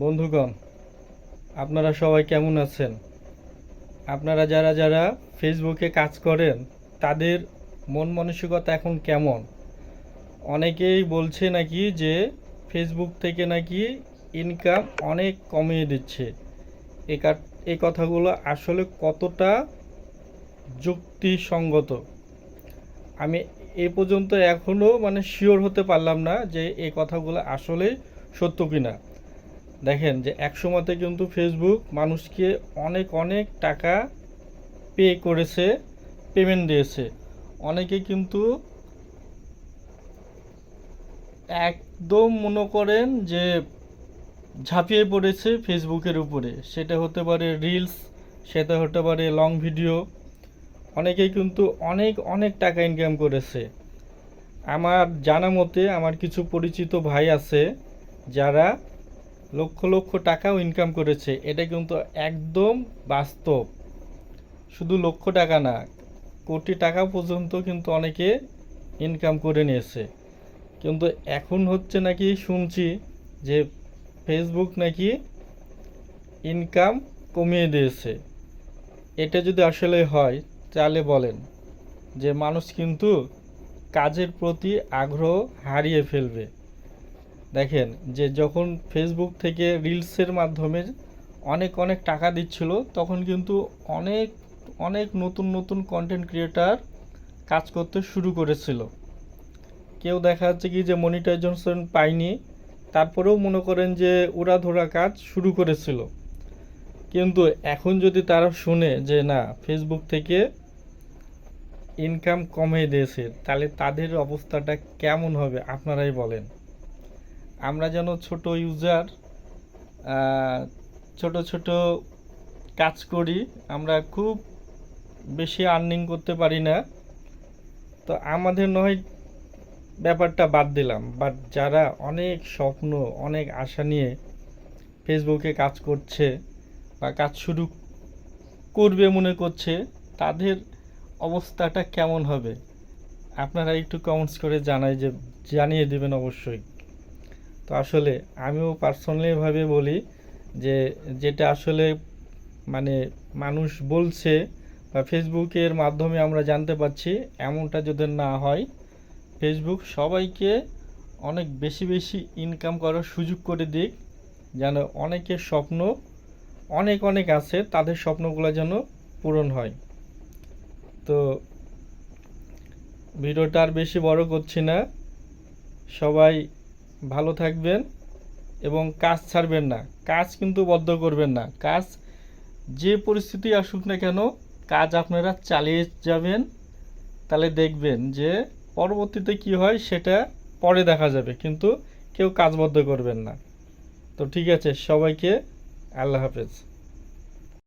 বন্ধুগণ, আপনারা সবাই কেমন আছেন? আপনারা যারা যারা ফেসবুকে কাজ করেন, তাদের মন মানসিকতা এখন কেমন? অনেকেই বলছে নাকি যে ফেসবুক থেকে নাকি ইনকাম অনেক কমিয়ে দিচ্ছে। এ কথাগুলো আসলে কতটা যুক্তিসঙ্গত? আমি এ পর্যন্ত এখনও মানে শিওর হতে পারলাম না যে এই কথাগুলো আসলে সত্য কিনা। দেখেন যে সময়তে কিন্তু ফেসবুক মানুষকে অনেক অনেক টাকা পে করেছে পেমেন্ট দিয়েছে। অনেকে কিন্তু একদম মনে করেন যে ঝাঁপিয়ে পড়েছে ফেসবুকের উপরে। সেটা হতে পারে রিলস সেটা হতে পারে লং ভিডিও অনেকেই কিন্তু অনেক অনেক টাকা ইনকাম করেছে। আমার জানা মতে আমার কিছু পরিচিত ভাই আছে যারা লক্ষ লক্ষ টাকাও ইনকাম করেছে। এটা কিন্তু একদম বাস্তব। শুধু লক্ষ টাকা না, কোটি টাকা পর্যন্ত কিন্তু অনেকে ইনকাম করে নিয়েছে। কিন্তু এখন হচ্ছে নাকি শুনছি যে ফেসবুক নাকি ইনকাম কমিয়ে দিয়েছে। এটা যদি আসলে হয়, তাহলে বলেন যে মানুষ কিন্তু কাজের প্রতি আগ্রহ হারিয়ে ফেলবে। দেখেন যে যখন ফেসবুক থেকে রিলসের মাধ্যমে অনেক অনেক টাকা দিচ্ছিল, তখন কিন্তু অনেক অনেক নতুন নতুন কন্টেন্ট ক্রিয়েটার কাজ করতে শুরু করেছিল। কেউ দেখা যাচ্ছে কি যে মনিটাইজেশন পায়নি, তারপরেও মনে করেন যে উড়াধরা কাজ শুরু করেছিল। কিন্তু এখন যদি তারা শুনে যে না ফেসবুক থেকে ইনকাম কমিয়ে দিয়েছে, তাহলে তাদের অবস্থাটা কেমন হবে, আপনারাই বলেন। আমরা যেন ছোট ইউজার ছোট ছোট কাজ করি, আমরা খুব বেশি আর্নিং করতে পারি না। তো আমাদের নয় ব্যাপারটা বাদ দিলাম। বাট যারা অনেক স্বপ্ন, অনেক আশা নিয়ে ফেসবুকে কাজ করছে বা কাজ শুরু করবে মনে করছে, তাদের অবস্থাটা কেমন হবে? আপনারা একটু কমেন্টস করে জানাই যে, জানিয়ে দেবেন অবশ্যই। তো আসলে আমিও পার্সোনালিভাবে বলি যে যেটা আসলে মানে মানুষ বলছে বা ফেসবুকের মাধ্যমে আমরা জানতে পারছি এমনটা যদি না হয় ফেসবুক সবাইকে অনেক বেশি বেশি ইনকাম করার সুযোগ করে দিক, যেন অনেকের স্বপ্ন অনেক অনেক আছে তাদের স্বপ্নগুলো যেন পূরণ হয়। তো ভিডিওটা আর বেশি বড় করছি না। সবাই ভালো থাকবেন এবং কাজ ছাড়বেন না। কাজ কিন্তু বদ্ধ করবেন না। কাজ যে পরিস্থিতি আসুক না কেন, কাজ আপনারা চালিয়ে যাবেন। তাহলে দেখবেন যে পরবর্তীতে কি হয়, সেটা পরে দেখা যাবে। কিন্তু কেউ কাজ বদ্ধ করবেন না। তো ঠিক আছে, সবাইকে আল্লাহ হাফেজ।